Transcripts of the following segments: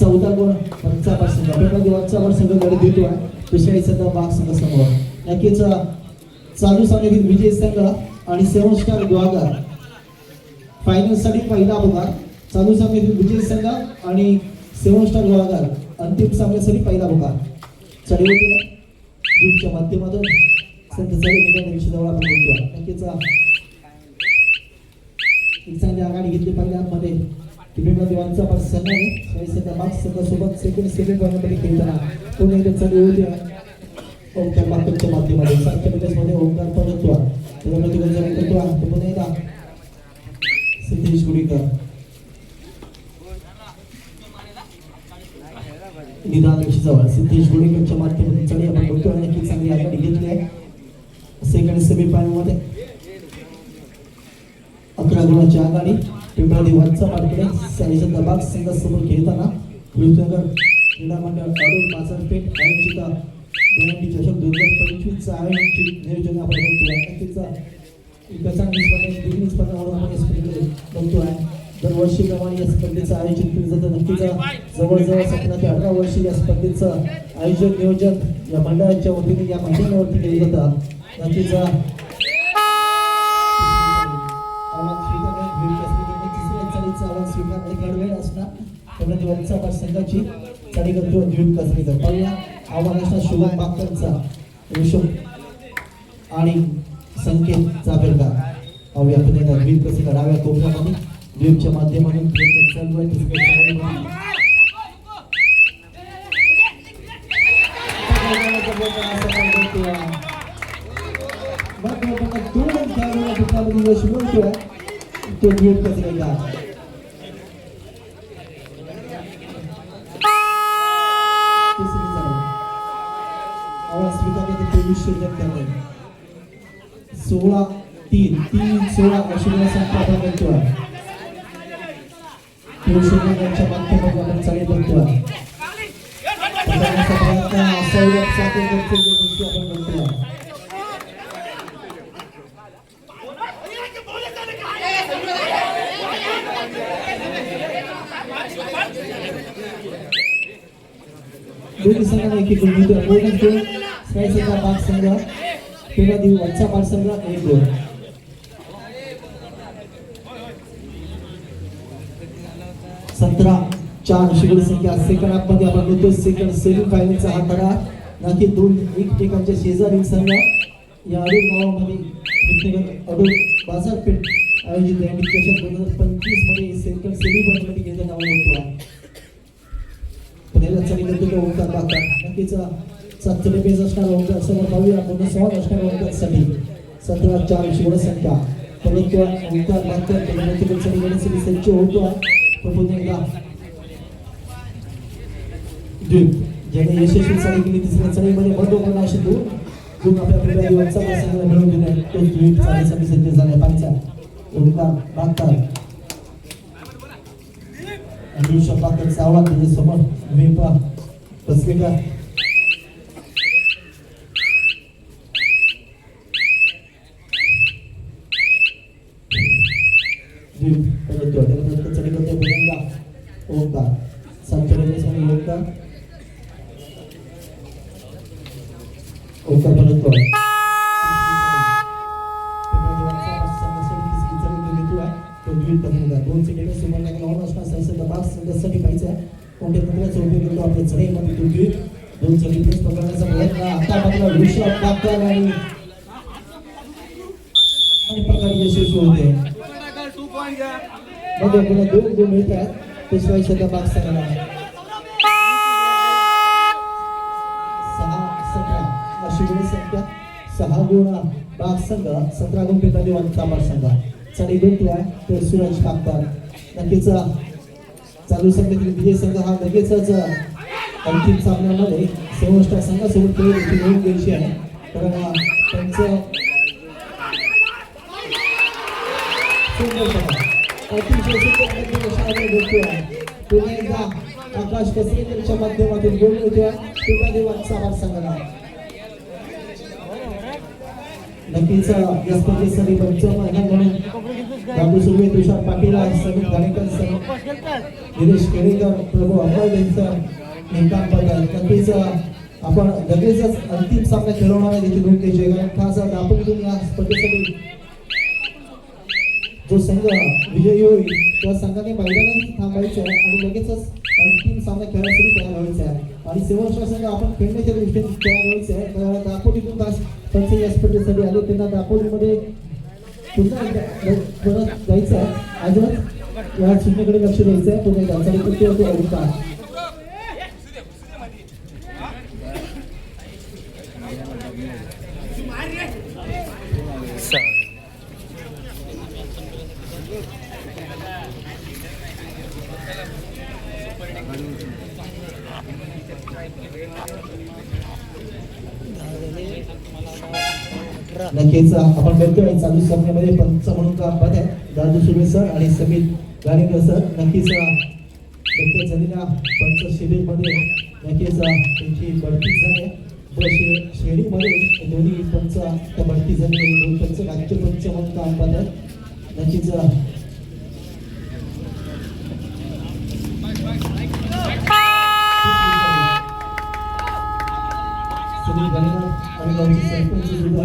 चौदा गुण पंचा पाच संघ पेपर दिवसचा वर संघ गड देतो आहे दुसऱ्या संघ बाग संघ समोर. नक्कीच चालू सामन्यातील विजय संघ आणि सेवन स्टार गुहागर फायनलसाठी पहिला अपघात चालू सामन्यातील विजय संघ आणि सेवनस्टार गोळागार अंतिम सामन्यासाठी पहिला अपघात चढवतो ग्रुपच्या माध्यमातून संत चढी निघाल्या जवळ आपण बोलतो नक्कीच एक चांगली आघाडी घेतली. पहिल्या मध्ये टिपेकर देवांचा पण संघ आहे काही सध्या सोबत संघासोबत सेकंड सेमी मध्ये खेळताना पुणे इथे चालू होती ओंकार मातृत्व माध्यमातून सारख्या मध्ये ओंकार परतवा त्याच्यामध्ये गोलजारी करतो तो पुणे येता सिद्धेश गुडीकर. निदान जवळ सिद्धेश गुडीकरच्या माध्यमातून चढी आपण बघतो आणि नक्की चांगली आघाडी घेतली आहे. सेकंड सेमी मध्ये अकरा गुणाची आघाडी. पिंपळादी वरचा मार्केट साईचा दबाग संघासमोर खेळताना विरुद्धनगर क्रीडा मंडळ अडूर बाजारपेठ आयोजित दहीहंडी चषक दोन हजार पंचवीसचा आयोजित नियोजन आपण बघतो. आहे नक्कीच एका चांगली स्पर्धा दिल्ली स्पर्धा म्हणून आपण या स्पर्धेकडे बघतो आहे दरवर्षी प्रमाणे या स्पर्धेचं आयोजन केलं जातं. नक्कीच जवळजवळ सतरा ते अठरा वर्षी या स्पर्धेचं आयोजन नियोजन या मंडळाच्या वतीने या मैदानावरती केलं जातं. नक्कीच स्वीकारण्यात असणार. त्यामुळे दिवाळीचा संघाची चाळी करतो द्वीप कसरीचा पाहूया आव्हान असणार शुभम बागकरचा ऋषभ आणि संकेत चापेरकर पाहूया आपण एकदा द्वीप कसरीला डाव्या कोपऱ्यामध्ये द्वीपच्या माध्यमातून चालू आहे दोन यश मिळतोय. तो द्वीप तेवीस शिल्लकांच्या माध्यमातून आपण चाळी बघतोय पकडण्याचा प्रयत्न सौरभ सातेकरचे जे गोष्टी आपण बघतोय दोन्ही संघांना एक एक गुण मिळतो बोनस गुण स्कायसचा भाग संघ तेव्हा देऊ वरचा भाग संघ एक गोल सतरा चार शिगड संख्या. सेकंड आपण बघतो सेकंड सेमी फायनलचा हा कडा नक्की दोन एकमेकांच्या शेजारी संघ या अडूर गावामध्ये विद्यानगर अडूर बाजारपेठ आयोजित आहे. चषक दोन हजार पंचवीसमध्ये सेकंड सेमी मध्ये घेण्यात आला होतो पुण्याला चढी करतो तो ओंकार बाका नक्कीच सातशे पेज असणार ओंकार समोर पाहूया. पूर्ण स्वाद असणार ओंकारसाठी सतरा चार शिवड संख्या. परंतु ओंकार बाकर त्याच्यामध्ये चढी करण्यासाठी सज्ज होतो. तो पुन्हा एकदा ज्याने यशस्वी चढी केली तिसऱ्या चढीमध्ये बंद करणं असे दोन गुण आपल्या आपल्या दिवसचा प्रसंग मिळवून दिले तो द्वीप चालीसाठी सज्ज झाला पाहिजे ओंकार बाकर आणि शब्दाकडचा आवाज त्याच्यासमोर वेपा बसले का चढी करते बोलूया ओंकार संचलन सांग ओंकार ओंकार उपयोग करतो आपल्या चढईमध्ये तो द्वीप दोन चढी प्रेस पकडण्याचा प्रयत्न आता मात्र ऋषभ कापकर आणि आणि पकड यशस्वी होते मध्ये पुन्हा दोन गुण मिळत आहेत पेशवाई शब्द भाग संघाला सहा सतरा अशी गुण संख्या सहा गुण भाग संघ सतरा गुण पेटा देवान कामार संघ चढी भेटलाय तो सूरज कापकर नक्कीच चालू संघातील विजय संघ हा लगेचच अंतिम सामन्यामध्ये सेवन संघासोबत खेळ होऊन घ्यायची आहे. कारण त्यांचं पुन्हा एकदा आकाश कसरेकरच्या माध्यमातून दोन होत्या तुका आभार सांगायला नक्कीच या स्पर्धेसाठी पंचम म्हणून बाबू तुषार पाटील घाणेकर सर निलेश केळेकर प्रभू अंबळ यांचं हे नक्कीच आपण लगेचच अंतिम सामना खेळवणार आहे देखील दोन देश कारण खास दापोलीतून या स्पर्धेसाठी जो संघ विजयी होईल त्या संघाने मैदानात थांबायचं आहे आणि लगेचच अंतिम सामना खेळासाठी तयार व्हायचा आहे. आणि सेवन संघ आपण खेळण्याच्या दृष्टीने तयार व्हायचं आहे. दापोलीतून तास पंच या स्पर्धेसाठी आले त्यांना दापोलीमध्ये पुन्हा परत जायचं आहे. अजून या चिन्हाकडे लक्ष द्यायचं आहे. पुन्हा एकदा अधिकार. हेच आपण बघतोय चालू सामन्यामध्ये पंच म्हणून काम पाहत आहे दादू सुरे सर आणि समीर गाणेकर सर. नक्कीच नुकत्याच झालेल्या पंच शिबिरमध्ये नक्कीच त्यांची बढती झाली आहे. व शे- श्रेणीमध्ये दोन्ही पंच आता बढती झाली दोन पंच राज्य पंच म्हणून काम पाहत आहेत. नक्कीच समीर गाणेकर आणि गावचे सरपंच सुद्धा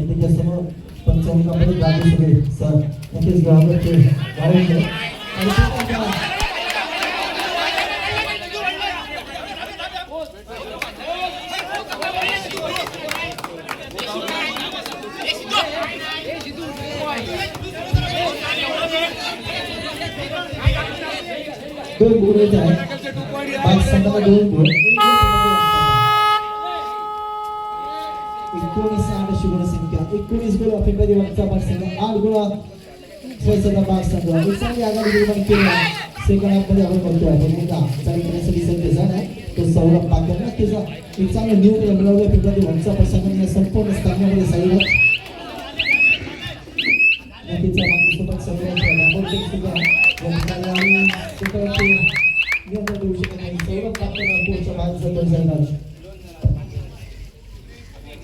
आणि त्याच्यासमोर पंचावन्न राजू सुरे सर नक्कीच गावाचे गावाचे आणि ते आता दोन गुण येत आहे पाच संघाला दोन गुण एक गुण एकोणीस आठ अशी गुणसंख्या गोल गुण अफ्रिका मागचा पाच संघ आठ गोळा स्वयंसेवा भाग संघ आणि चांगली आघाडी निर्माण केली सेकंड हाफमध्ये आपण बघतोय. पण एकदा चांगली करण्यासाठी संधी झाला आहे. तो सौरभ पाकर ना त्याचा एक चांगला न्यू मिळवलं. अफ्रिका वंचा प्रसंग संपूर्ण स्थानामध्ये साईड नदीच्या मागेसोबत सगळ्यांच्या लांबोटे सुद्धा वंशाला आणि त्याच्यावरती नियंत्रण देऊ शकत नाही सौरभ पाकर पुढच्या भाग जवळ जाणार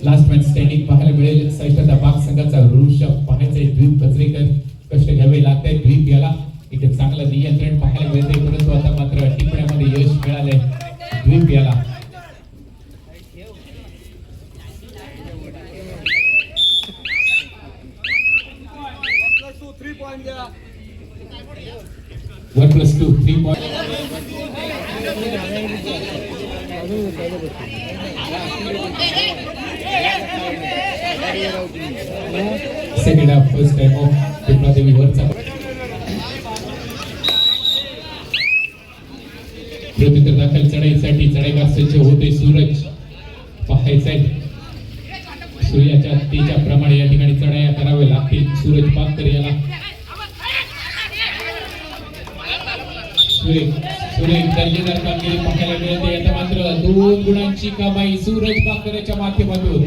लास्ट मॅच स्टँडिंग पाहायला मिळेल सैष्ठता बाग संघाचा ऋषभ पाहायचे द्वीप कचरेकर कष्ट घ्यावे लागत आहे द्वीप याला इथे चांगलं नियंत्रण पाहायला मिळते परंतु आता मात्र टिपण्यामध्ये यश मिळाले द्वीप याला one plus two three point second half first time off देवी वर प्रत्युत्तर दाखल चढाईसाठी चढाई सज्ज होते सूरज. पाहायचंय. सूर्याच्या तेच्या प्रमाणे या ठिकाणी चढाया कराव्या लागतील. सूरज पाकर याला. सुरेख दर्जेदार कामगिरी पाहायला मिळते. आता मात्र दोन गुणांची कमाई सूरज पाकरच्या माध्यमातून.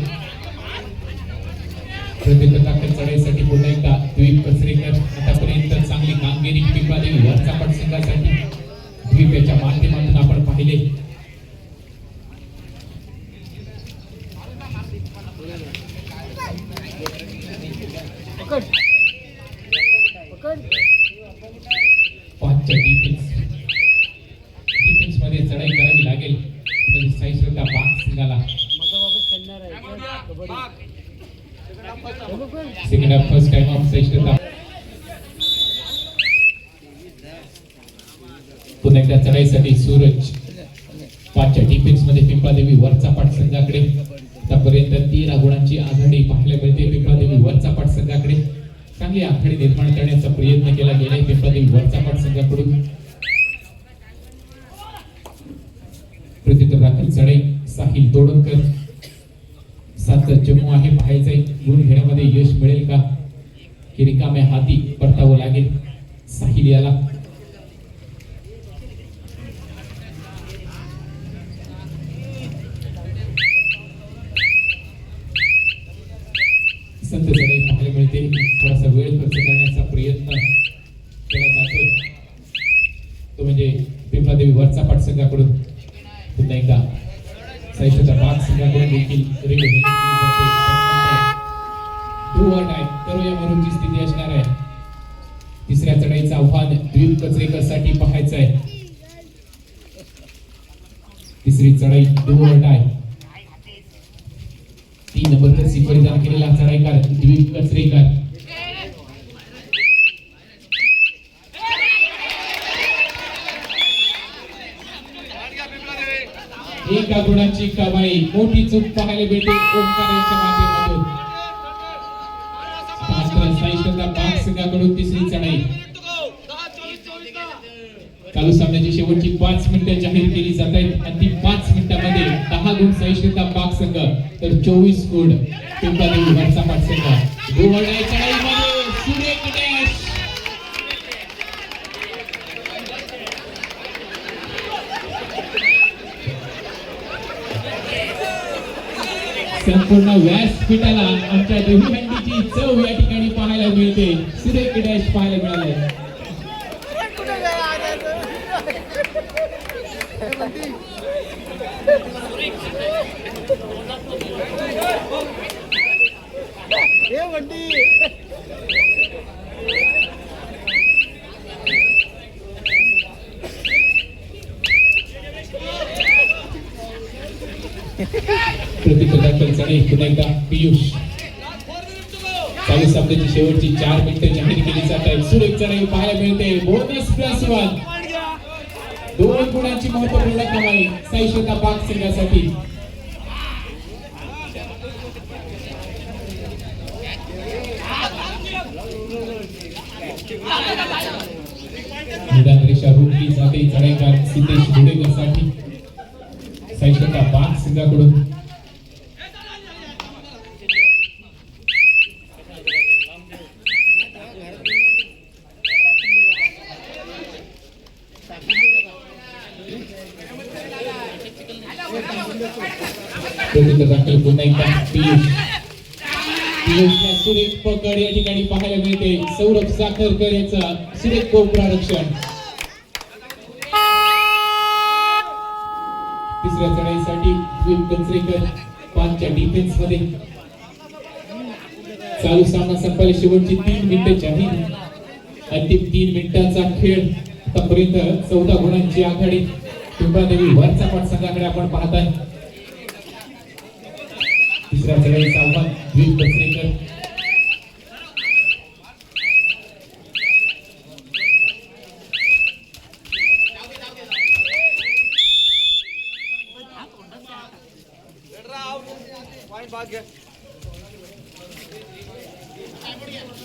ताकद चढाईसाठी पुन्हा एकदा द्वीप कचरेकर आतापर्यंत चांगली कामगिरी पिंपळादेवी वरचा संघासाठी द्वीप याच्या माध्यमातून आपण पाहिले. मध्ये चढाई करावी लागेल. म्हणजे साईश्रद्धा बाग संघाला. Second half first time off श्रेष्ठता पुन्हा एकदा चढाईसाठी सूरज. पाचच्या डिफेन्समध्ये वरचा पाठ संघाकडे आतापर्यंत तेरा गुणांची आघाडी पाहायला मिळते पिंपादेवी वरचा पाठ संघाकडे चांगली आघाडी निर्माण करण्याचा प्रयत्न केला गेलाय पिंपादेवी वरचा पाठ संघाकडून प्रत्युत्तर राखील चढाई साहिल तोडणकर. सात चमू आहे पाहायचा गुण घेण्यामध्ये यश मिळेल का? की रिकाम्या हाती परतावं लागेल साहिल याला. संत चढाई पाहायला मिळते थोडासा वेळ खर्च करण्याचा प्रयत्न केला जातोय. तो म्हणजे पिंपळादेवी वरचा पाठ संघाकडून पुन्हा एकदा साहित्याचा भाग संघाकडून देखील रेड या स्थिती असणार आहे. तिसऱ्या चढाईचं आव्हान द्वीप कचरेकरसाठी पाहायचं आहे. तिसरी चढाई डोवर्ट आहे. तीन नंबर तर परिधान केलेला चढाईकार द्वीप कचरेकर. एका गुणाची कमाई मोठी चूक पाहायला मिळते ओंकार माध्यमातून. मात्र साईशंका बाग संघाकडून तिसरी चढाई. चालू सामन्याची शेवटची पाच मिनिटं जाहीर केली जात आहेत. आणि ती पाच मिनिटांमध्ये दहा गुण सहिष्णुता पाक संघ तर चोवीस गुण पिंपळादेवी वरचा पाठ संघ. गोवळण्या संपूर्ण व्यासपीठाला आमच्या देवी दहीहंडीची चव या ठिकाणी पाहायला मिळते. सुरेख डॅश पाहायला मिळाले हे वंडी. प्रतिपदाखल चढाई पुन्हा एकदा पियुष. चाळीस सामन्याची शेवटची चार मिनिटं जाहीर केली जात आहेत. सुरेख चढाई पाहायला मिळते. बोनस प्लस वन दोन गुणांची महत्त्वपूर्ण कमाई साईशोता बाग संघासाठी. निदान रोखली जाते. चढाईकार सिद्धेश घोडेकरसाठी साईशोता बाग संघाकडून दाखल पुन्हा एकदा पियुष पियुषला सुरेख पकड या ठिकाणी पाहायला मिळते सौरभ साखरकर याचा सुरेख कोपरा रक्षण तिसऱ्या चढाईसाठी द्वीप कचरेकर पाचच्या डिफेन्समध्ये चालू सामना संपायला शेवटची तीन मिनिटं जाहीर अंतिम तीन मिनिटांचा खेळ आतापर्यंत चौदा गुणांची आघाडी पिंपळादेवी वरचा पट संघाकडे आपण पाहताय. तिसऱ्या चढाईचा आव्हान द्वीप दसरेकर.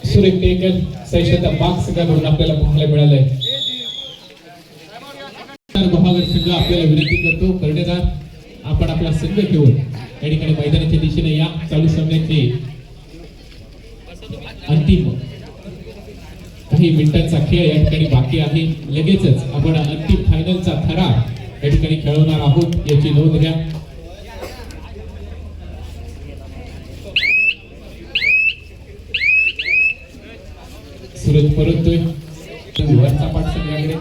सुरेख टेकर सैशता बाग संघाकडून आपल्याला पाहायला मिळालंय. तर संघ आपल्याला विनंती करतो. कर्णधार आपण आपला संघ घेऊन या ठिकाणी मैदानाच्या दिशेने या चालू सामन्याचे अंतिम काही मिनिटांचा खेळ या ठिकाणी बाकी आहे. लगेचच आपण अंतिम फायनलचा थरार या ठिकाणी खेळवणार आहोत. याची नोंद घ्या. सूरज परततोय. वरचा पाठ संघाकडे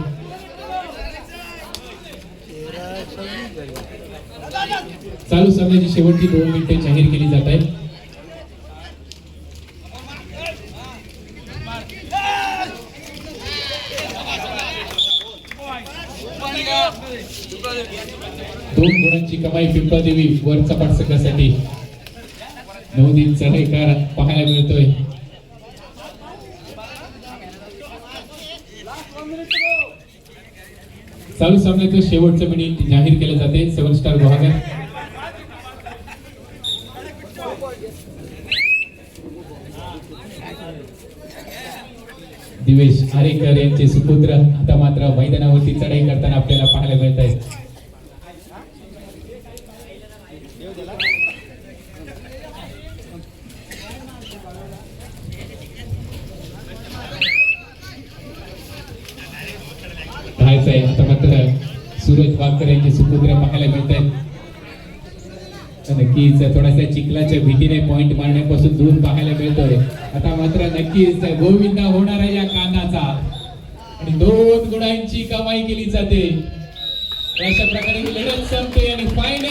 चालू सामन्याची शेवटची दोन मिनिटे जाहीर केली जात आहेत. दोन गुणांची कमाई पिंपळदेवी वरचा पाठ संघासाठी. नवदीप चढाईकार पाहायला मिळतोय. चालू सामन्याचं शेवटचं मिनिट जाहीर केलं जाते. सेवन स्टार गुहागर दिवेश आरेकर यांचे सुपुत्र आता मात्र मैदानावरती चढाई करताना आपल्याला पाहायला मिळत आहेत राहायचं आहे आता मात्र गावकर यांचे सुपुत्र पाहायला मिळत आहेत नक्कीच थोडासा चिखलाच्या भीतीने पॉइंट मारण्यापासून दूर पाहायला मिळतोय. आता मात्र नक्कीच गोविंदा होणार आहे या कानाचा आणि दोन गुणांची कमाई केली जाते. अशा प्रकारे लढत संपते आणि फायनल